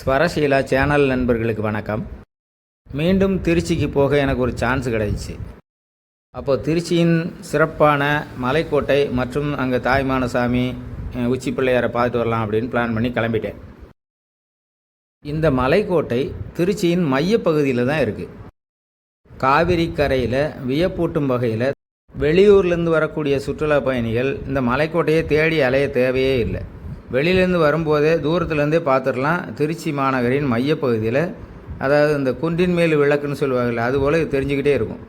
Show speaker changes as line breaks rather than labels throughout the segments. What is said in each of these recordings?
ஸ்வரசீலா channel நண்பர்களுக்கு வணக்கம். மீண்டும் திருச்சிக்கு போக எனக்கு ஒரு சான்ஸ் கிடைச்சிச்சு அப்போது திருச்சியின் சிறப்பான மலைக்கோட்டை மற்றும் அங்கே தாய்மானசாமி சாமி உச்சி பிள்ளையாரை பார்த்துட்டு வரலாம் அப்படின்னு பிளான் பண்ணி கிளம்பிட்டேன். இந்த மலைக்கோட்டை திருச்சியின் மையப்பகுதியில் தான் இருக்குது காவிரி கரையில் வியப்பூட்டும் வகையில் வெளியூர்லேருந்து வரக்கூடிய சுற்றுலா பயணிகள் இந்த மலைக்கோட்டையை தேடி அலைய தேவையே இல்லை. வெளியிலேருந்து வரும்போதே தூரத்துலேருந்தே பார்த்துடலாம். திருச்சி மாநகரின் மையப்பகுதியில். அதாவது இந்த குன்றின் மேல் விளக்குன்னு சொல்லுவாங்கள்ல அதுபோல் இது தெரிஞ்சுக்கிட்டே இருக்கும்.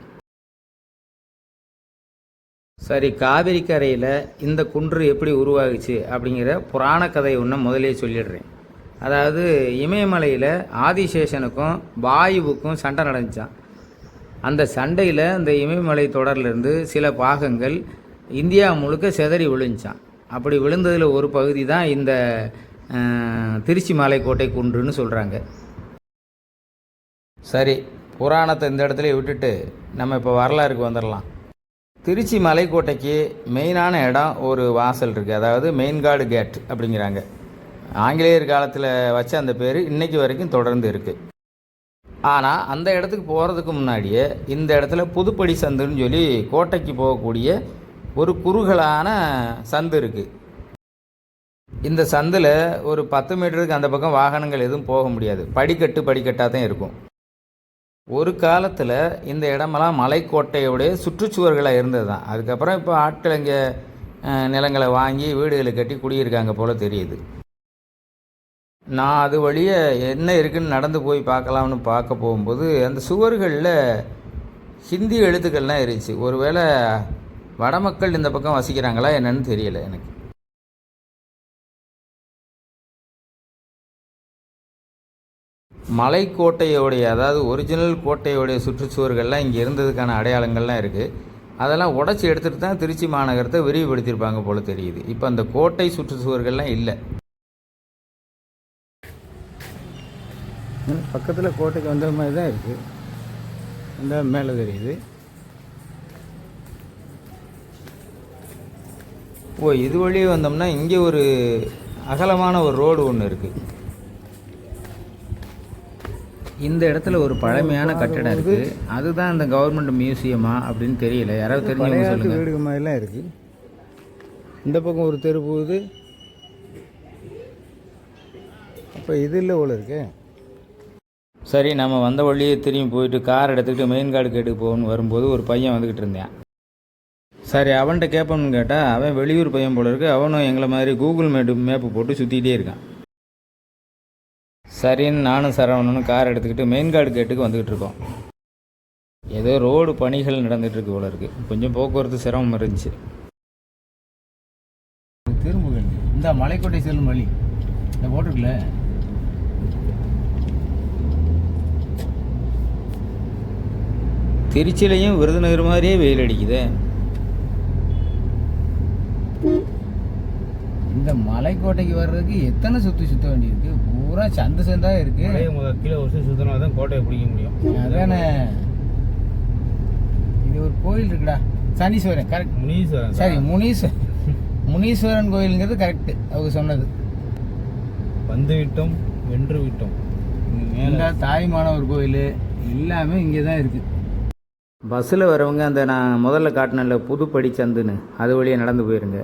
சரி காவிரி கரையில் இந்த குன்று எப்படி உருவாகுச்சு அப்படிங்கிற புராண கதை ஒன்று முதலே சொல்லிடுறேன். அதாவது இமயமலையில் ஆதிசேஷனுக்கும் வாயுவுக்கும் சண்டை நடந்துச்சான் அந்த சண்டையில் இந்த இமயமலை தொடர்லேருந்து சில பாகங்கள் இந்தியா முழுக்க சிதறி விழுந்துச்சான் அப்படி விழுந்ததில் ஒரு பகுதி தான் இந்த திருச்சி மலைக்கோட்டை குன்றுன்னு சொல்கிறாங்க சரி புராணத்தை இந்த இடத்துல விட்டுட்டு நம்ம இப்போ வரலாறுக்கு வந்துடலாம் திருச்சி மலைக்கோட்டைக்கு மெயினான இடம் ஒரு வாசல் இருக்குது அதாவது மெயின்காடு கேட் அப்படிங்கிறாங்க. ஆங்கிலேயர் காலத்தில் வச்ச அந்த பேர் இன்றைக்கு வரைக்கும் தொடர்ந்து இருக்குது ஆனால் அந்த இடத்துக்கு போகிறதுக்கு முன்னாடியே இந்த இடத்துல புதுப்படி சந்துன்னு சொல்லி கோட்டைக்கு போகக்கூடிய ஒரு குறுகலான சந்து இருக்குது இந்த சந்தில் ஒரு பத்து மீட்டருக்கு அந்த பக்கம் வாகனங்கள் எதுவும் போக முடியாது. படிக்கட்டு படிக்கட்டாக தான் இருக்கும். ஒரு காலத்தில் இந்த இடமெல்லாம் மலைக்கோட்டையோடைய சுற்றுச்சுவர்களாக இருந்தது தான் அதுக்கப்புறம் இப்போ ஆட்கள் இங்கே நிலங்களை வாங்கி வீடுகளை கட்டி குடியிருக்காங்க போல் தெரியுது. நான் அது வழியே என்ன இருக்குன்னு நடந்து போய் பார்க்கலாம்னு பார்க்க போகும்போது அந்த சுவர்களில் ஹிந்தி எழுத்துக்கள்லாம் இருந்துச்சு. ஒருவேளை வடமக்கள் இந்த பக்கம் வசிக்கிறாங்களா என்னன்னு தெரியல எனக்கு. மலைக்கோட்டையோடைய அதாவது ஒரிஜினல் கோட்டையோடைய சுற்றுச்சுவர்கள்லாம் இங்கே இருந்ததுக்கான அடையாளங்கள்லாம் இருக்குது அதெல்லாம் உடச்சி எடுத்துகிட்டு தான் திருச்சி மாநகரத்தை விரிவுபடுத்தியிருப்பாங்க போல் தெரியுது. இப்போ அந்த கோட்டை சுற்றுச்சுவர்கள்லாம் இல்லை. பக்கத்தில் கோட்டைக்கு வந்த மாதிரி தான் இருக்குது இந்த மேலே தெரியுது. ஓ இது வழியே வந்தோம்னா இங்கே ஒரு அகலமான ஒரு ரோடு ஒன்று இருக்குது இந்த இடத்துல ஒரு பழமையான கட்டடம் இருக்குது அதுதான் இந்த கவர்மெண்ட் மியூசியமா அப்படின்னு தெரியல. யாராவது தெரிஞ்சவங்க சொல்லுங்க.
வீடு மாதிரிலாம் இருக்குது இந்த பக்கம் ஒரு தெரு போகுது. அப்போ இது இல்லை போல இருக்கு.
சரி நம்ம வந்த வழியே திரும்பி போயிட்டு கார் எடுத்துக்கிட்டு மெயின் கார்டு கேட்டுக்கு போகணும்னு வரும்போது ஒரு பையன் வந்துக்கிட்டு இருந்தேன். சரி அவன்கிட்ட கேட்போம்னு கேட்டால் அவன் வெளியூர் பையன் போல இருக்கு. அவனும் எங்களை மாதிரி கூகுள் மேப்பு மேப்பு போட்டு சுற்றிக்கிட்டே இருக்கான். சரின்னு நானும் சரவணனும் கார் எடுத்துக்கிட்டு மெயின் கார்டு கேட்டுக்கு வந்துக்கிட்டு இருக்கோம். ஏதோ ரோடு பணிகள் நடந்துட்டு இருக்கு போல இருக்கு. கொஞ்சம் போக்குவரத்து சிரமம் இருந்துச்சு.
திரும்புகள் இந்த மலைக்கோட்டை செல்லும் வழி. இந்த போட்டிருக்குல்ல
திருச்சியிலையும் விருதுநகர் மாதிரியே வெயில் அடிக்குதே.
இந்த மலைக்கோட்டைக்கு வர்றதுக்கு எத்தனை சுற்றி சுத்த வேண்டியிருக்கு? பூரா சந்து சந்தா இருக்கு.
கீழே ஒரு சுற்றி சுற்றினா தான் கோட்டையை பிடிக்க முடியும்.
அதானே. இது ஒரு கோயில் இருக்குடா. சனீஸ்வரன் கரெக்ட்
முனீஸ்வரன்
சரி முனீஸ்வரன் முனீஸ்வரன் கோயிலுங்கிறது கரெக்ட் அவங்க சொன்னது.
வந்து விட்டோம் வென்று விட்டோம்.
தாய்மானவர் கோயில் எல்லாமே இங்கே தான் இருக்குது
பஸ்ஸில் வரவங்க அந்த நான் முதல்ல காட்டினல புதுப்படி சந்துன்னு அது வழியாக நடந்து போயிருங்க.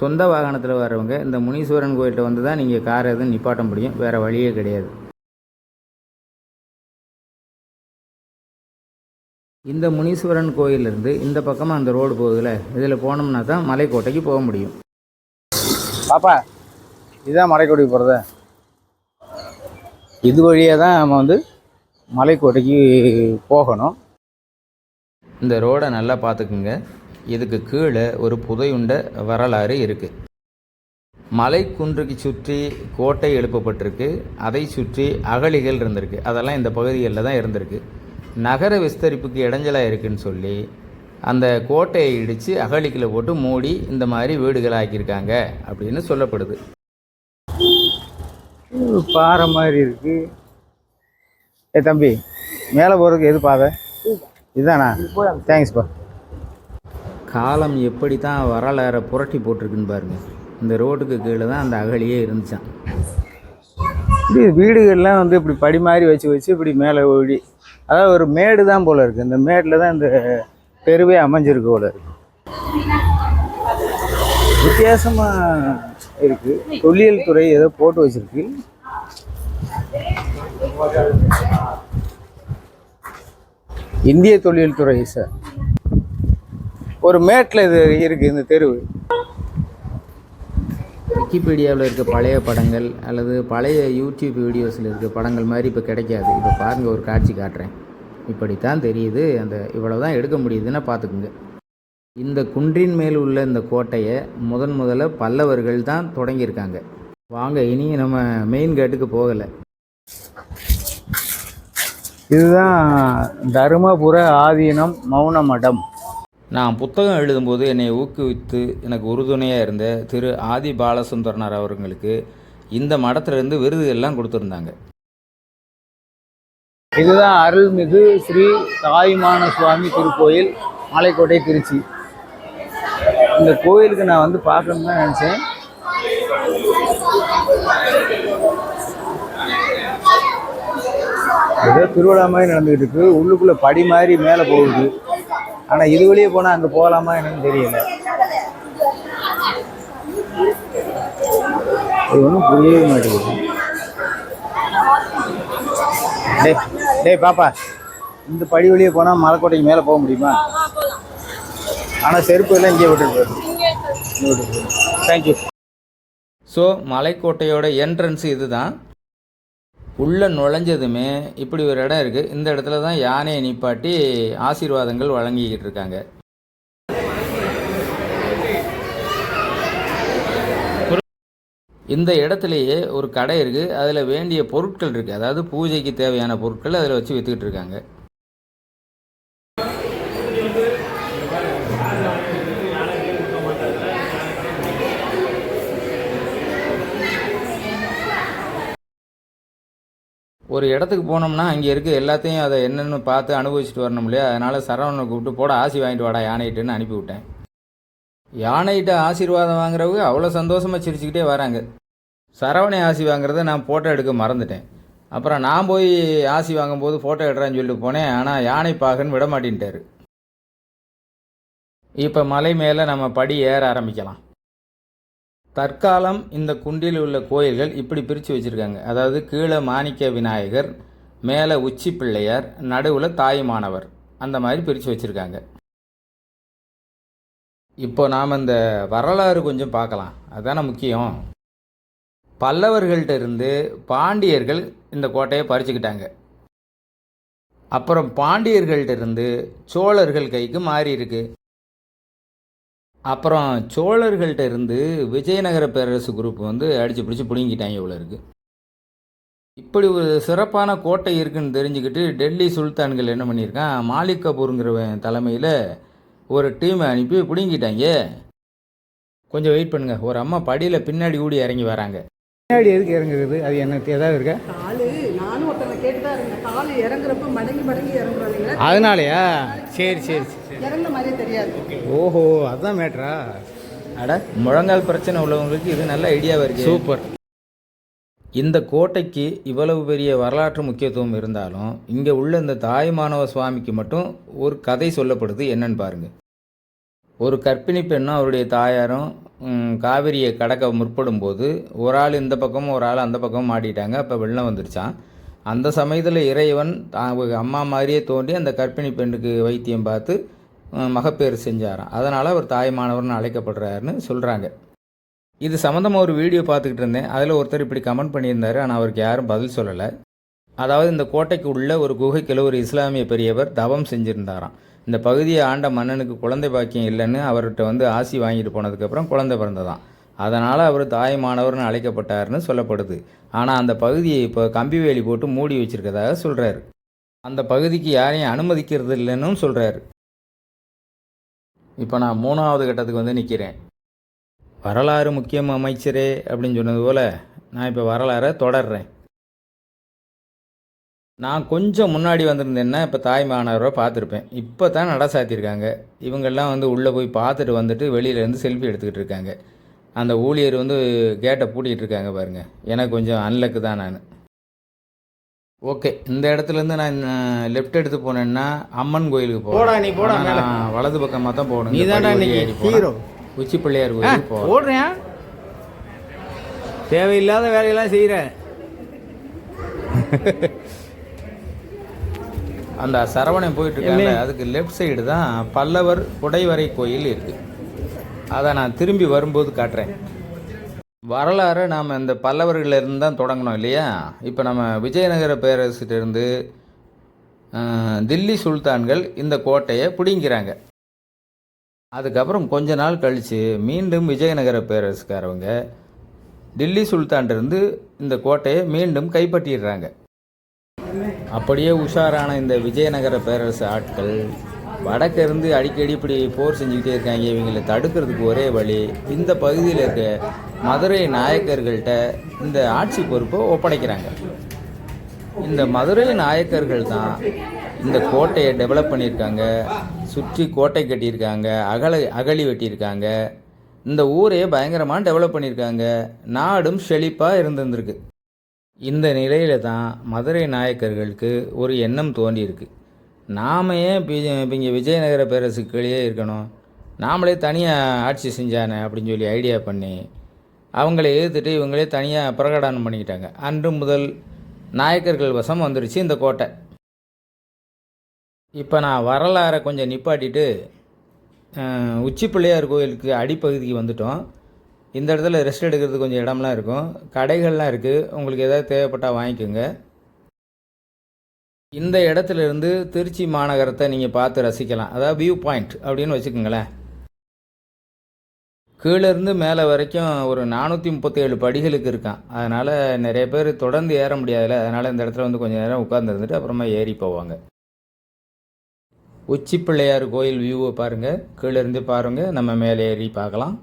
சொந்த வாகனத்தில் வரவங்க இந்த முனீஸ்வரன் கோயில்கிட்ட வந்து தான் நீங்கள் கார் எதுவும் நிப்பாட்ட முடியும். வேறு வழியே கிடையாது. இந்த முனீஸ்வரன் கோயிலிருந்து இந்த பக்கமாக அந்த ரோடு போகுதுல இதில் போனோம்னா தான் மலைக்கோட்டைக்கு போக முடியும்.
பாப்பா இதுதான் மலைக்கோட்டைக்கு போகிறத
இது வழியாக தான் நம்ம வந்து மலைக்கோட்டைக்கு போகணும். இந்த ரோடை நல்லா பார்த்துக்குங்க. இதுக்கு கீழே ஒரு புதையுண்ட வரலாறு இருக்குது மலைக்குன்றுக்கு சுற்றி கோட்டை எழுப்பப்பட்டிருக்கு. அதை சுற்றி அகழிகள் இருந்திருக்கு. அதெல்லாம் இந்த பகுதிகளில் தான் இருந்திருக்கு. நகர விஸ்தரிப்புக்கு இடைஞ்சலாக இருக்குன்னு சொல்லி அந்த கோட்டையை இடித்து அகழிக்குள்ள போட்டு மூடி இந்த மாதிரி வீடுகள் ஆக்கியிருக்காங்க அப்படின்னு சொல்லப்படுது.
பாறை மாதிரி இருக்கு. ஏ தம்பி மேலே போகிறதுக்கு எது பாதை? இதுதானா? தேங்க்ஸ்ப்பா
காலம் எப்படி தான் வரலாறை புரட்டி போட்டிருக்குன்னு பாருங்க. இந்த ரோட்டுக்கு கீழே தான் அந்த அகழியே இருந்துச்சான்
இப்படி வீடுகள்லாம் வந்து இப்படி படி மாதிரி வச்சு வச்சு இப்படி மேலே ஓடி அதாவது ஒரு மேடு தான் போல இருக்குது இந்த மேட்டில் தான் இந்த தெருவே அமைஞ்சிருக்கு போல இருக்கு. வித்தியாசமாக இருக்குது தொல்லியல் துறை ஏதோ போட்டு வச்சிருக்கு. இந்திய தொழில்துறை துறை சார் ஒரு மேட்டில் இது இருக்குது இந்த தெருவு.
விக்கிபீடியாவில் இருக்க பழைய படங்கள் அல்லது பழைய யூடியூப் வீடியோஸில் இருக்க படங்கள் மாதிரி இப்போ கிடைக்காது. இப்போ பாருங்கள் ஒரு காட்சி காட்டுறேன். இப்படித்தான் தெரியுது. அந்த இவ்வளோ தான் எடுக்க முடியுதுன்னா பார்த்துக்குங்க. இந்த குன்றின் மேல் உள்ள இந்த கோட்டையை முதன் முதல்ல பல்லவர்கள் தான் தொடங்கியிருக்காங்க. வாங்க இனி நம்ம மெயின் கேட்டுக்கு போகலை.
இதுதான் தருமபுர ஆதீனம் மௌன மடம்
நான் புத்தகம் எழுதும்போது என்னை ஊக்குவித்து எனக்கு உறுதுணையாக இருந்த திரு ஆதி பாலசுந்தரனார் அவர்களுக்கு இந்த மடத்திலிருந்து விருதுகள்லாம் கொடுத்துருந்தாங்க.
இதுதான் அருள்மிகு ஸ்ரீ தாயுமான சுவாமி திருக்கோயில் மலைக்கோட்டை திருச்சி. இந்த கோயிலுக்கு நான் வந்து பார்க்கணும்னு தான் நினச்சேன். ஏதோ திருவிழா மாதிரி நடந்துகிட்டு இருக்கு. உள்ளுக்குள்ள படி மாதிரி மேலே போகுது. ஆனால் இது வழியே போனால் அங்கே போகலாமா என்னன்னு தெரியல. இது ஒன்றும் புரியவே மாட்டேங்குது. டேய் டேய் பாப்பா. இந்த படி வழியே போனால் மலைக்கோட்டைக்கு மேலே போக முடியுமா? ஆனால் செருப்பு எல்லாம் இங்கே விட்டுட்டு போயிடும் இங்கே விட்டுட்டு போயிடும் தேங்க்யூ
ஸோ மலைக்கோட்டையோட என்ட்ரன்ஸ் இதுதான். உள்ளே நுழைஞ்சதுமே இப்படி ஒரு இடம் இருக்குது இந்த இடத்துல தான் யானையை நிப்பாட்டி ஆசீர்வாதங்கள் வழங்கிக்கிட்டு இருக்காங்க. இந்த இடத்துலையே ஒரு கடை இருக்குது அதில் வேண்டிய பொருட்கள் இருக்குது அதாவது பூஜைக்கு தேவையான பொருட்கள் அதில் வச்சு விற்றுக்கிட்டு இருக்காங்க. ஒரு இடத்துக்கு போனோம்னா அங்கே இருக்க எல்லாத்தையும் அதை என்னென்னு பார்த்து அனுபவிச்சுட்டு வரணும் இல்லையா? அதனால் சரவணனை கூப்பிட்டு போட ஆசி வாங்கிட்டு வாடா யானைகிட்டன்னு அனுப்பிவிட்டேன் யானைகிட்ட ஆசீர்வாதம் வாங்குறவங்க அவ்வளோ சந்தோஷமாக சிரிச்சுக்கிட்டே வராங்க. சரவணை ஆசி வாங்குறத நான் ஃபோட்டோ எடுக்க மறந்துட்டேன். அப்புறம் நான் போய் ஆசி வாங்கும்போது ஃபோட்டோ எடுறேன்னு சொல்லிட்டு போனேன் ஆனால் யானை பாகன் விட மாட்டேன்ட்டாரு. இப்போ மலை மேலே நம்ம படி ஏற ஆரம்பிக்கலாம். தற்காலம் இந்த குண்டில் உள்ள கோயில்கள் இப்படி பிரித்து வச்சுருக்காங்க. அதாவது கீழே மாணிக்க விநாயகர் மேலே உச்சி பிள்ளையார் நடுவில் தாயுமானவர் அந்த மாதிரி பிரித்து வச்சுருக்காங்க. இப்போ நாம் இந்த வரலாறு கொஞ்சம் பார்க்கலாம். அதுதானே முக்கியம். பல்லவர்கள்ட்ட இருந்து பாண்டியர்கள் இந்த கோட்டையை பறிச்சுக்கிட்டாங்க. அப்புறம் பாண்டியர்கள்ட்ட இருந்து சோழர்கள் கைக்கு மாறி இருக்குது அப்புறம் சோழர்கள்ட்ட இருந்து விஜயநகர பேரரசு குரூப் வந்து அடித்து பிடிச்சி பிடுங்கிட்டாங்க இவ்வளோ இருக்கு. இப்படி ஒரு சிறப்பான கோட்டை இருக்குன்னு தெரிஞ்சுக்கிட்டு டெல்லி சுல்தான்கள் என்ன பண்ணியிருக்கான் மாலிக் கபூருங்கிறவன் தலைமையில் ஒரு டீமை அனுப்பி பிடுங்கிட்டாங்க. கொஞ்சம் வெயிட் பண்ணுங்க. ஒரு அம்மா படியில் பின்னாடி ஊடி இறங்கி வராங்க.
பின்னாடி எதுக்கு இறங்குறது? அது எனக்கு ஏதாவது இருக்கா?
காலு நானும் ஒருத்தவங்க கேட்டுதான் இருந்தேன். காலு இறங்குறப்ப மடங்கி மடங்கி இறங்குறோம் இல்லைங்களா
அதனாலயா? சரி சரி சரி.
இறங்குன மாதிரியே தெரியாது.
ஓஹோ அதான் மேட்ரா
அட முழங்கால் பிரச்சனை உள்ளவங்களுக்கு இது நல்ல ஐடியாவாக இருக்கு.
சூப்பர்
இந்த கோட்டைக்கு இவ்வளவு பெரிய வரலாற்று முக்கியத்துவம் இருந்தாலும் இங்கே உள்ள இந்த தாயுமானவ சுவாமிக்கு மட்டும் ஒரு கதை சொல்லப்படுது என்னன்னு பாருங்க. ஒரு கர்ப்பிணி பெண்ணும் அவருடைய தாயாரும் காவிரியை கடக்க முற்படும் போது ஒரு ஆள் இந்த பக்கமும் ஒரு ஆள் அந்த பக்கமும் மாட்டிட்டாங்க. அப்போ வெள்ளம் வந்துருச்சான் அந்த சமயத்தில் இறைவன் அவங்க அம்மா மாதிரியே தோண்டி அந்த கர்ப்பிணி பெண்ணுக்கு வைத்தியம் பார்த்து மகப்பேறு செஞ்சாராம். அதனால் அவர் தாய்மானவர்னு அழைக்கப்படுறாருன்னு சொல்கிறாங்க இது சம்மந்தமாக ஒரு வீடியோ பார்த்துக்கிட்டு இருந்தேன். அதில் ஒருத்தர் இப்படி கமெண்ட் பண்ணியிருந்தாரு. ஆனால் அவருக்கு யாரும் பதில் சொல்லலை. அதாவது இந்த கோட்டைக்கு உள்ள ஒரு குகைக்கில் ஒரு இஸ்லாமிய பெரியவர் தவம் செஞ்சுருந்தாராம். இந்த பகுதியை ஆண்ட மன்னனுக்கு குழந்தை பாக்கியம் இல்லைன்னு அவர்கிட்ட வந்து ஆசி வாங்கிட்டு போனதுக்கப்புறம் குழந்தை பிறந்ததாம். அதனால் அவர் தாய்மானவர்னு அழைக்கப்பட்டார்னு சொல்லப்படுது. ஆனால் அந்த பகுதியை இப்போ கம்பி வேலி போட்டு மூடி வச்சிருக்கதாக சொல்கிறாரு அந்த பகுதிக்கு யாரையும் அனுமதிக்கிறது இல்லைன்னு சொல்கிறாரு இப்போ நான் மூணாவது கட்டத்துக்கு வந்து நிற்கிறேன் வரலாறு முக்கியம் அமைச்சரே அப்படின்னு சொன்னது போல் நான் இப்போ வரலாறை தொடர்றேன். நான் கொஞ்சம் முன்னாடி வந்திருந்தேன்னா இப்போ தாய் மாணவரை பார்த்துருப்பேன். இப்போ தான் நட சாத்தியிருக்காங்க இவங்கெல்லாம் வந்து உள்ளே போய் பார்த்துட்டு வந்துட்டு வெளியிலேருந்து செல்ஃபி எடுத்துக்கிட்டு இருக்காங்க. அந்த ஊழியர் வந்து கேட்டை பூட்டிகிட்டு இருக்காங்க பாருங்கள் எனக்கு கொஞ்சம் அன்லக்கு தான் நான். ஓகே இந்த இடத்துலேருந்து நான் லெஃப்ட் எடுத்து போனேன்னா அம்மன் கோயிலுக்கு
போடா, நீ போடா.
நான் வலது பக்கமாக தான் போகணும்.
நீ
படி
இன்னைக்கு hero.
உச்சி பிள்ளையார் கோயிலுக்கு
ஓடுறியா தேவையில்லாத வேலையெல்லாம் செய்கிற
அந்த சரவணன் போயிட்டு இருக்காங்க அதுக்கு லெஃப்ட் சைடு தான் பல்லவர் குடைவரை கோயில் இருக்கு. அதை நான் திரும்பி வரும்போது காட்டுறேன். வரலாறு நாம் இந்த பல்லவர்களிலிருந்து தான் தொடங்கணும் இல்லையா? இப்போ நம்ம விஜயநகர பேரரசிட்ட தில்லி சுல்தான்கள் இந்த கோட்டையை பிடிங்கிறாங்க அதுக்கப்புறம் கொஞ்ச நாள் கழித்து மீண்டும் விஜயநகர பேரரசுக்காரவங்க டில்லி சுல்தான்கிட்டருந்து இந்த கோட்டையை மீண்டும் கைப்பற்றிடுறாங்க. அப்படியே உஷாரான இந்த விஜயநகர பேரரசு ஆட்கள் வடக்கிருந்து அடிக்கடி இப்படி போர் செஞ்சுக்கிட்டே இருக்காங்க. இவங்களை தடுக்கிறதுக்கு ஒரே வழி இந்த பகுதியில் இருக்க மதுரை நாயக்கர்கள்ட்ட இந்த ஆட்சி பொறுப்பை ஒப்படைக்கிறாங்க. இந்த மதுரை நாயக்கர்கள் தான் இந்த கோட்டையை டெவலப் பண்ணியிருக்காங்க. சுற்றி கோட்டை கட்டியிருக்காங்க. அகல அகழி வெட்டியிருக்காங்க. இந்த ஊரையே பயங்கரமாக டெவலப் பண்ணியிருக்காங்க. நாடும் செழிப்பாக இருந்திருந்திருக்கு. இந்த நிலையில தான் மதுரை நாயக்கர்களுக்கு ஒரு எண்ணம் தோன்றியிருக்கு. நாம ஏன் இப்போ இங்கே விஜயநகர பேரரசுக்கு கீழே இருக்கணும்? நாமளே தனியாக ஆட்சி செஞ்சானே அப்படின்னு சொல்லி ஐடியா பண்ணி அவங்கள எதிர்த்துட்டு இவங்களே தனியாக பிரகடனம் பண்ணிக்கிட்டாங்க. அன்று முதல் நாயக்கர்கள் வசம் வந்துருச்சு இந்த கோட்டை. இப்போ நான் வரலாறை கொஞ்சம் நிப்பாட்டிட்டு உச்சிப்பிள்ளையார் உச்சி பிள்ளையார் கோயிலுக்கு அடிப்பகுதிக்கு வந்துட்டோம். இந்த இடத்துல ரெஸ்ட் எடுக்கிறதுக்கு கொஞ்சம் இடம்லாம் இருக்கும். கடைகள்லாம் இருக்குது உங்களுக்கு எதாவது தேவைப்பட்டால் வாங்கிக்கோங்க. இந்த இடத்துல இருந்து திருச்சி மாநகரத்தை நீங்கள் பார்த்து ரசிக்கலாம். அதாவது வியூ பாயிண்ட் அப்படின்னு வச்சுக்கோங்களேன். கீழேருந்து மேலே வரைக்கும் ஒரு நானூற்றி முப்பத்தேழு படிகளுக்கு இருக்கான். அதனால் நிறைய பேர் தொடர்ந்து ஏற முடியாதுல்ல. அதனால் இந்த இடத்துல வந்து கொஞ்சம் நேரம் உட்காந்துருந்துட்டு அப்புறமா ஏறி போவாங்க. உச்சி பிள்ளையார் கோயில் வியூவை பாருங்கள் கீழேருந்து பாருங்கள் நம்ம மேலே ஏறி பார்க்கலாம்.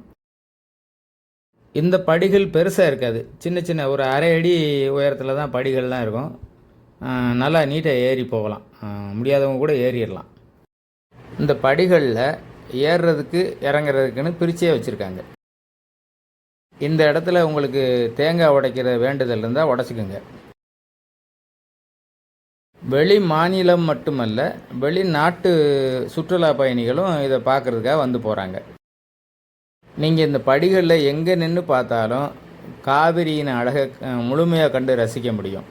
இந்த படிகள் பெருசாக இருக்காது. சின்ன சின்ன ஒரு அரை அடி உயரத்தில் தான் படிகள்லாம் இருக்கும். நல்லா நீட்டாக ஏறி போகலாம். முடியாதவங்க கூட ஏறிடலாம். இந்த படிகளில் ஏறுறதுக்கு இறங்குறதுக்குன்னு பிரிச்சே வச்சுருக்காங்க. இந்த இடத்துல உங்களுக்கு தேங்காய் உடைக்கிற வேண்டுதல் இருந்தால் உடச்சிக்குங்க. வெளி மாநிலம் மட்டுமல்ல வெளிநாட்டு சுற்றுலா பயணிகளும் இதை பார்க்குறதுக்காக வந்து போகிறாங்க நீங்கள் இந்த படிகளில் எங்கே நின்று பார்த்தாலும் காவிரியின் அழகை முழுமையாக கண்டு ரசிக்க முடியும்.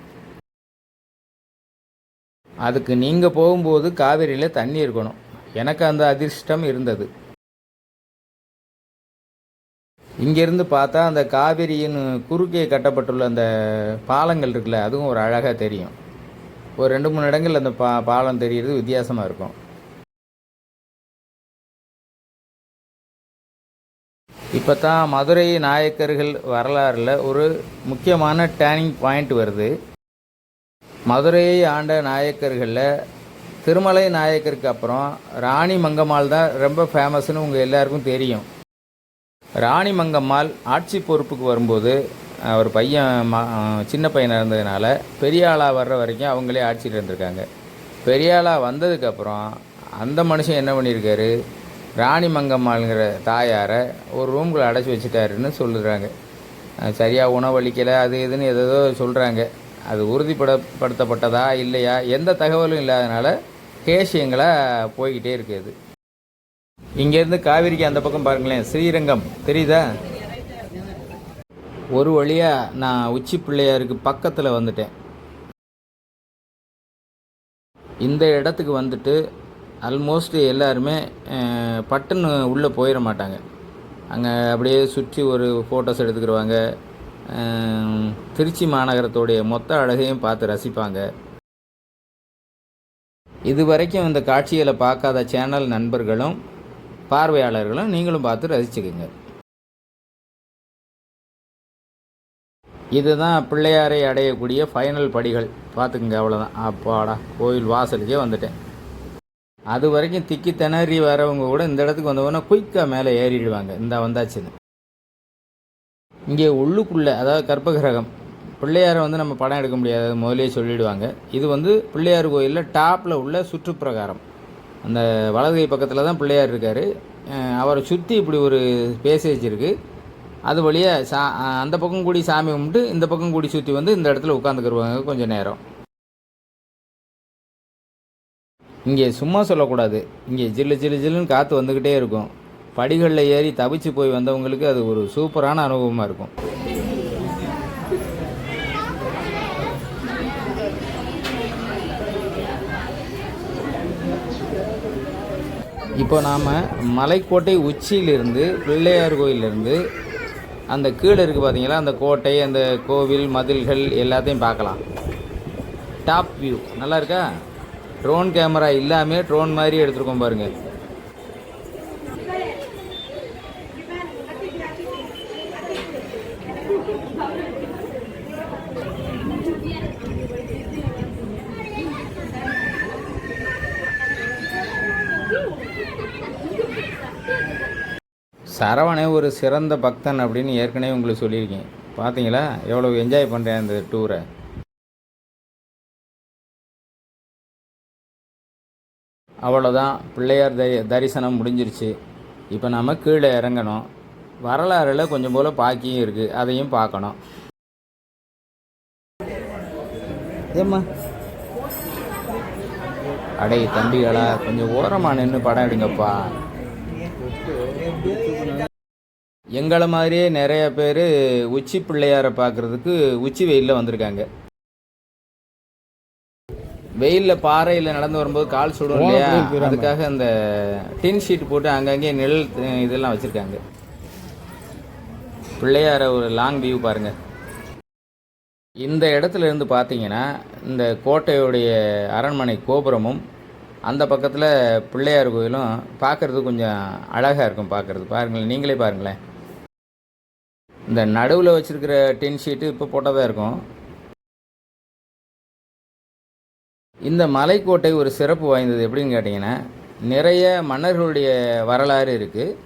அதுக்கு நீங்கள் போகும்போது காவிரியில் தண்ணி இருக்கணும். எனக்கு அந்த அதிர்ஷ்டம் இருந்தது. இங்கேருந்து பார்த்தா அந்த காவிரியின் குறுக்கே கட்டப்பட்டுள்ள அந்த பாலங்கள் இருக்குல்ல அதுவும் ஒரு அழகாக தெரியும். ஒரு ரெண்டு மூணு இடங்கள் அந்த பா பாலம் தெரிகிறது வித்தியாசமாக இருக்கும். இப்போ தான் மதுரை நாயக்கர்கள் வரலாறில் ஒரு முக்கியமான டேர்னிங் பாயிண்ட் வருது. மதுரையை ஆண்ட நாயக்கர்களில் திருமலை நாயக்கருக்கு அப்புறம் ராணி மங்கம்மாள் தான் ரொம்ப ஃபேமஸ்னு உங்கள் எல்லாருக்கும் தெரியும். ராணி மங்கம்மாள் ஆட்சி பொறுப்புக்கு வரும்போது அவர் பையன் ம சின்ன பையனாக இருந்ததுனால பெரியாளாக வர்ற வரைக்கும் அவங்களே ஆட்சியில் இருந்திருக்காங்க. பெரியாளாக வந்ததுக்கப்புறம் அந்த மனுஷன் என்ன பண்ணியிருக்காரு? ராணி மங்கம்மாளுங்கிற தாயாரை ஒரு ரூம்குள்ளே அடைச்சி வச்சுட்டாருன்னு சொல்லுறாங்க. சரியாக உணவளிக்கலை அது இதுன்னு எதோ சொல்கிறாங்க அது உறுதிப்படப்படுத்தப்பட்டதா இல்லையா? எந்த தகவலும் இல்லாதனால கேஷியங்களாக போய்கிட்டே இருக்குது இங்கேருந்து காவிரிக்கு அந்த பக்கம் பாருங்களேன் ஸ்ரீரங்கம். தெரியுதா? ஒரு வழியாக நான் உச்சி பிள்ளையாருக்கு பக்கத்தில் வந்துட்டேன். இந்த இடத்துக்கு வந்துட்டு ஆல்மோஸ்ட் எல்லாருமே பட்டுன்னு உள்ளே போயிட மாட்டாங்க. அங்கே அப்படியே சுற்றி ஒரு ஃபோட்டோஸ் எடுத்துக்கிடுவாங்க திருச்சி மாநகரத்தோடைய மொத்த அழகையும் பார்த்து ரசிப்பாங்க. இது வரைக்கும் இந்த காட்சிகளை பார்க்காத சேனல் நண்பர்களும் பார்வையாளர்களும் நீங்களும் பார்த்து ரசிச்சுக்குங்க. இதுதான் பிள்ளையாரை அடையக்கூடிய ஃபைனல் படிகள். பார்த்துக்குங்க அவ்வளோதான் அப்பாடா கோயில் வாசலுக்கே வந்துட்டேன். அது வரைக்கும் திக்கி திணறி வரவங்க கூட இந்த இடத்துக்கு வந்தவொடனே குயிக்காக மேலே ஏறிடுவாங்க. இந்த வந்தாச்சுன்னு. இங்கே உள்ளுக்குள்ளே அதாவது கர்ப்பகிரகம் பிள்ளையாரை வந்து நம்ம படம் எடுக்க முடியாது முதலே சொல்லிடுவாங்க. இது வந்து பிள்ளையார் கோயிலில் டாப்பில் உள்ள சுற்றுப்பிரகாரம். அந்த வலதுகை பக்கத்தில் தான் பிள்ளையார் இருக்கார். அவரை சுற்றி இப்படி ஒரு பேசேஜ் இருக்குது அது வழியாக சா அந்த பக்கம் கூடி சாமி கும்பிட்டு இந்த பக்கம் கூடி சுற்றி வந்து இந்த இடத்துல உட்காந்துக்கிருவாங்க கொஞ்சம் நேரம். இங்கே சும்மா சொல்லக்கூடாது. இங்கே ஜில்லு ஜில்லு ஜில்லுன்னு காற்று வந்துக்கிட்டே இருக்கும். படிகளில் ஏறி தவிச்சு போய் வந்தவங்களுக்கு அது ஒரு சூப்பரான அனுபவமாக இருக்கும். இப்போ நாம் மலைக்கோட்டை உச்சியிலிருந்து பிள்ளையார் கோயிலிருந்து அந்த கீழே இருக்குது பார்த்தீங்களா அந்த கோட்டை அந்த கோவில் மதில்கள் எல்லாத்தையும் பார்க்கலாம். டாப் வியூ நல்லா இருக்கா? ட்ரோன் கேமரா இல்லாமல் ட்ரோன் மாதிரி எடுத்துருக்கோம் பாருங்கள் சரவணே ஒரு சிறந்த பக்தன் அப்படின்னு ஏற்கனவே உங்களுக்கு சொல்லியிருக்கேன். பார்த்தீங்களா எவ்வளோ என்ஜாய் பண்ணுறேன் அந்த டூரை அவ்வளோதான் பிள்ளையார் தரி தரிசனம் முடிஞ்சிருச்சு. இப்போ நம்ம கீழே இறங்கணும். வரலாறில் கொஞ்சம் போல் பாக்கியும் இருக்குது அதையும் பார்க்கணும். ஏம்மா? அடே தம்பிகளா கொஞ்சம் ஓரமாக நின்று படம் எடுங்கப்பா. எங்களை மாதிரியே நிறைய பேர் உச்சி பிள்ளையாரை பார்க்குறதுக்கு உச்சி வெயிலில் வந்திருக்காங்க. வெயிலில் பாறையில் நடந்து வரும்போது கால் சுடும் இல்லையா? அதுக்காக அந்த டின் ஷீட் போட்டு அங்கங்கே நிழல் இதெல்லாம் வச்சுருக்காங்க. பிள்ளையார ஒரு லாங் வியூ பாருங்க. இந்த இடத்துல இருந்து பார்த்தீங்கன்னா இந்த கோட்டையுடைய அரண்மனை கோபுரமும் அந்த பக்கத்தில் பிள்ளையார் கோயிலும் பார்க்குறதுக்கு கொஞ்சம் அழகாக இருக்கும் பார்க்குறது பாருங்களேன் நீங்களே பாருங்களேன். இந்த நடுவில் வச்சுருக்கிற டென் ஷீட்டு இப்போ போட்டதாக இருக்கும். இந்த மலைக்கோட்டை ஒரு சிறப்பு வாய்ந்தது எப்படின்னு கேட்டிங்கன்னா நிறைய மன்னர்களுடைய வரலாறு இருக்குது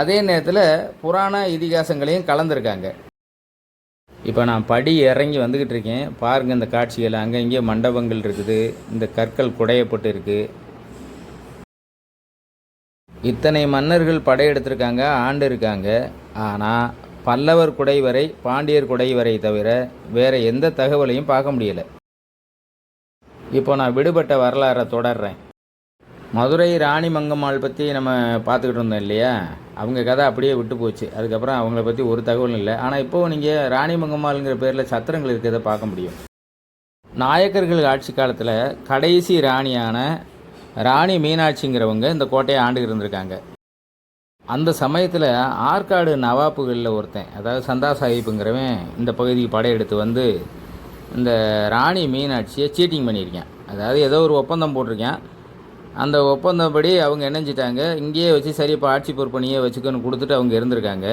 அதே நேரத்தில் புராண இதிகாசங்களையும் கலந்துருக்காங்க. இப்போ நான் படி இறங்கி வந்துக்கிட்டு இருக்கேன். பாருங்கள் இந்த காட்சிகள். அங்கே இங்கே மண்டபங்கள் இருக்குது. இந்த கற்கள் குடையப்பட்டு இருக்குது இத்தனை மன்னர்கள் படையெடுத்திருக்காங்க ஆண்டு இருக்காங்க. ஆனால் பல்லவர் குடை வரை பாண்டியர் குடை வரை தவிர வேறு எந்த தகவலையும் பார்க்க முடியலை. இப்போ நான் விடுபட்ட வரலாறை தொடர்றேன். மதுரை ராணி மங்கம்மாள் பற்றி நம்ம பார்த்துக்கிட்டு இருந்தோம் இல்லையா? அவங்க கதை அப்படியே விட்டு போச்சு. அதுக்கப்புறம் அவங்கள பற்றி ஒரு தகவலும் இல்லை. ஆனால் இப்போது நீங்கள் ராணி மங்கம்மாளுங்கிற பேரில் சத்திரங்கள் இருக்கிறத பார்க்க முடியும். நாயக்கர்கள் ஆட்சி காலத்தில் கடைசி ராணியான ராணி மீனாட்சிங்கிறவங்க இந்த கோட்டையை ஆண்டு இருந்திருக்காங்க. அந்த சமயத்தில் ஆற்காடு நவாப்புகளில் ஒருத்தன் அதாவது சந்தா சாஹிப்புங்கிறவன் இந்த பகுதிக்கு படையெடுத்து வந்து இந்த ராணி மீனாட்சியை சீட்டிங் பண்ணியிருக்கேன். அதாவது ஏதோ ஒரு ஒப்பந்தம் போட்டிருக்கேன். அந்த ஒப்பந்தப்படி அவங்க இணைஞ்சிட்டாங்க இங்கேயே வச்சு சரி இப்போ ஆட்சி பொறுப்பணியே வச்சுக்கன்னு கொடுத்துட்டு அவங்க இருந்திருக்காங்க.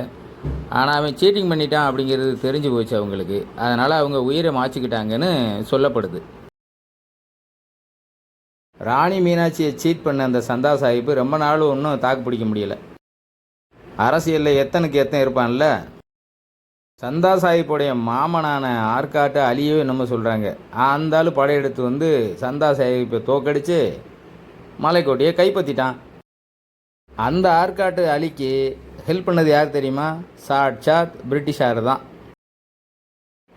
ஆனால் அவன் சீட்டிங் பண்ணிட்டான் அப்படிங்கிறது தெரிஞ்சு போச்சு அவங்களுக்கு. அதனால் அவங்க உயிரை மாச்சிக்கிட்டாங்கன்னு சொல்லப்படுது. ராணி மீனாட்சியை சீட் பண்ண அந்த சந்தா சாஹிப்பு ரொம்ப நாள் ஒன்றும் தாக்கு பிடிக்க முடியல. அரசியலில் எத்தனுக்கு எத்தனை இருப்பான்ல? சந்தா சாஹிப்புடைய மாமனான ஆற்காட்டு அலியோ என்னமோ சொல்கிறாங்க அந்த ஆள் படையெடுத்து வந்து சந்தா சாஹிப்பை தோக்கடித்து மலைக்கோட்டையை கைப்பற்றிட்டான் அந்த ஆற்காட்டு அலிக்கு ஹெல்ப் பண்ணது யார் தெரியுமா? சாட்சாத் பிரிட்டிஷார் தான்.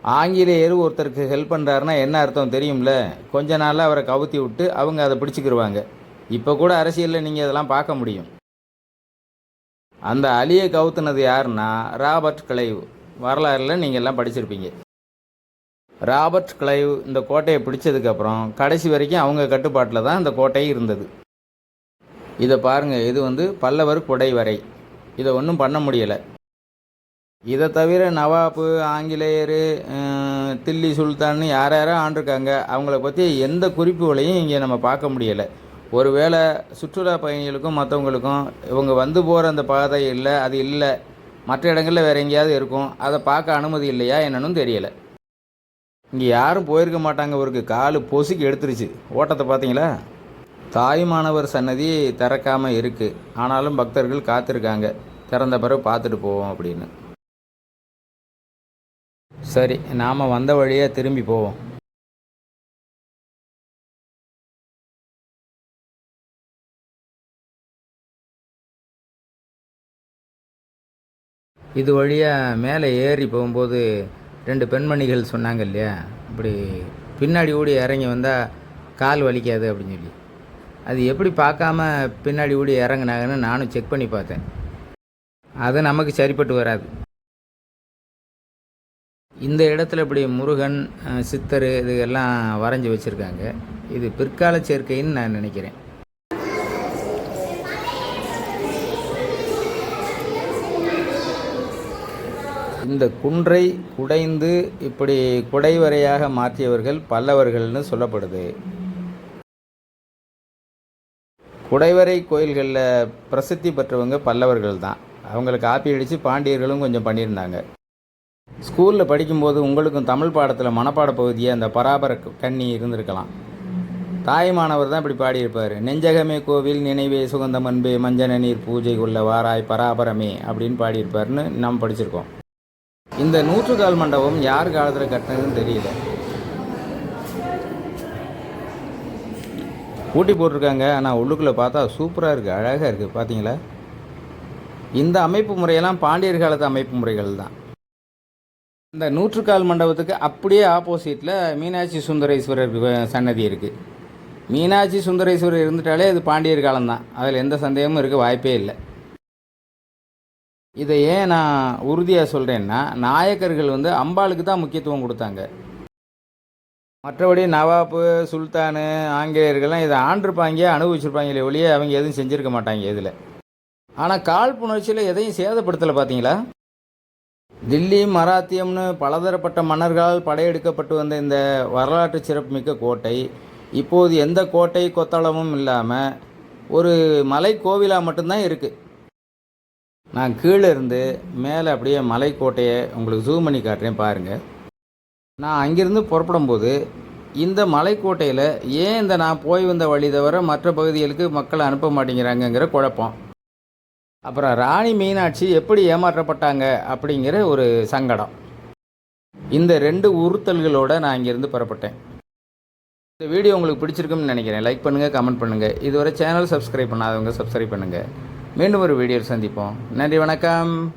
ஆங்கிலேயர் ஒருத்தருக்கு ஹெல்ப் பண்ணுறாருன்னா என்ன அர்த்தம் தெரியும்ல? கொஞ்ச நாளில் அவரை கவுத்தி விட்டு அவங்க அதை பிடிச்சிக்கிருவாங்க. இப்போ கூட அரசியலில் நீங்கள் இதெல்லாம் பார்க்க முடியும். அந்த அலியை கவுத்துனது யாருன்னா ராபர்ட் கிளைவ். வரலாறில் நீங்கள் எல்லாம் படிச்சிருப்பீங்க. ராபர்ட் கிளைவ் இந்த கோட்டையை பிடிச்சதுக்கப்புறம் கடைசி வரைக்கும் அவங்க கட்டுப்பாட்டில் தான் இந்த கோட்டை இருந்தது. இதை பாருங்கள் இது வந்து பல்லவர் குடை வரை. இதை ஒன்றும் பண்ண முடியலை. இதை தவிர நவாப்பு ஆங்கிலேயர் தில்லி சுல்தான்னு யார் யாரோ ஆண்டிருக்காங்க. அவங்கள பற்றி எந்த குறிப்புகளையும் இங்கே நம்ம பார்க்க முடியலை. ஒருவேளை சுற்றுலா பயணிகளுக்கும் மற்றவங்களுக்கும் இவங்க வந்து போகிற அந்த பாதை இல்லை அது இல்லை. மற்ற இடங்களில் வேறு எங்கேயாவது இருக்கும். அதை பார்க்க அனுமதி இல்லையா என்னன்னு தெரியலை. இங்கே யாரும் போயிருக்க மாட்டாங்க அவருக்கு காலு பொசுக்கு எடுத்துருச்சு. ஓட்டத்தை பார்த்தீங்களா? தாயுமானவர் சன்னதி திறக்காமல் இருக்குது ஆனாலும் பக்தர்கள் காத்திருக்காங்க. திறந்த பிறகு பார்த்துட்டு போவோம் அப்படின்னு. சரி நாம் வந்த வழியாக திரும்பி போவோம். இது வழியாக மேலே ஏறி போகும்போது ரெண்டு பெண்மணிகள் சொன்னாங்க இல்லையா? இப்படி பின்னாடி ஓடி இறங்கி வந்தால் கால் வலிக்காது அப்படின்னு சொல்லி. அது எப்படி பார்க்காம பின்னாடி ஓடி இறங்குனாங்கன்னு நானும் செக் பண்ணி பார்த்தேன். அது நமக்கு சரிப்பட்டு வராது. இந்த இடத்துல இப்படி முருகன் சித்தர் இது எல்லாம் வரைஞ்சி வச்சுருக்காங்க. இது பிற்கால சேர்க்கைன்னு நான் நினைக்கிறேன். இந்த குன்றை குடைந்து இப்படி குடைவரையாக மாற்றியவர்கள் பல்லவர்கள்னு சொல்லப்படுது. குடைவரை கோயில்களில் பிரசித்தி பெற்றவங்க பல்லவர்கள் தான். அவங்களுக்கு காப்பி அடித்து பாண்டியர்களும் கொஞ்சம் பண்ணியிருந்தாங்க. ஸ்கூலில் படிக்கும்போது உங்களுக்கும் தமிழ் பாடத்தில் மனப்பாட பகுதியை அந்த பராபர கண்ணி இருந்திருக்கலாம். தாய்மானவர் தான் இப்படி பாடியிருப்பார். நெஞ்சகமே கோவில் நினைவே சுகந்தம் அன்பே மஞ்சன நீர் பூஜை கொள்ள வாராய் பராபரமே அப்படின்னு பாடியிருப்பாருன்னு நாம் படிச்சிருக்கோம். இந்த நூற்றுக்கால் மண்டபம் யார் காலத்தில் கட்டினதுன்னு தெரியல. ஊட்டி போட்டிருக்காங்க ஆனால் உள்ளுக்குள்ளே பார்த்தா சூப்பராக இருக்குது அழகாக இருக்குது பார்த்தீங்களா இந்த அமைப்பு முறையெல்லாம் பாண்டியர் காலத்து அமைப்பு முறைகள் தான். இந்த நூற்றுக்கால் மண்டபத்துக்கு அப்படியே ஆப்போசிட்டில் மீனாட்சி சுந்தரேஸ்வரர் சன்னதி இருக்குது மீனாட்சி சுந்தரேஸ்வரர் இருந்துட்டாலே அது பாண்டியர் காலம்தான். அதில் எந்த சந்தேகமும் இருக்க வாய்ப்பே இல்லை. இதை ஏன் நான் உறுதியாக சொல்கிறேன்னா நாயக்கர்கள் வந்து அம்பாளுக்கு தான் முக்கியத்துவம் கொடுத்தாங்க. மற்றபடி நவாப்பு சுல்தானு ஆங்கிலேயர்கள்லாம் இதை ஆண்டிருப்பாங்க அனுபவிச்சிருப்பாங்களே ஒழிய அவங்க எதுவும் செஞ்சுருக்க மாட்டாங்க இதில். ஆனால் காழ்ப்புணர்ச்சியில் எதையும் சேதப்படுத்தலை பார்த்தீங்களா தில்லி மராத்தியம்னு பலதரப்பட்ட மன்னர்களால் படையெடுக்கப்பட்டு வந்த இந்த வரலாற்று சிறப்புமிக்க கோட்டை இப்போது எந்த கோட்டை கொத்தளமும் இல்லாமல் ஒரு மலை கோவிலாக மட்டும்தான் இருக்குது நான் கீழே இருந்து மேலே அப்படியே மலைக்கோட்டையை உங்களுக்கு ஜூம் பண்ணி காட்டுறேன் பாருங்கள் நான் அங்கிருந்து புறப்படும்போது இந்த மலைக்கோட்டையில் ஏன் இந்த நான் போய் வந்த வழி தவிர மற்ற பகுதிகளுக்கு மக்கள் அனுப்ப மாட்டேங்கிறாங்கங்கிற குழப்பம். அப்புறம் ராணி மீனாட்சி எப்படி ஏமாற்றப்பட்டாங்க அப்படிங்கிற ஒரு சங்கடம். இந்த ரெண்டு உறுத்தல்களோடு நான் இங்கேருந்து புறப்பட்டேன். இந்த வீடியோ உங்களுக்கு பிடிச்சிருக்கும்னு நினைக்கிறேன். லைக் பண்ணுங்கள் கமெண்ட் பண்ணுங்கள் இதுவரை சேனல் சப்ஸ்கிரைப் பண்ணாதவங்க சப்ஸ்கிரைப் பண்ணுங்கள் மீண்டும் ஒரு வீடியோ சந்திப்போம். நன்றி வணக்கம்.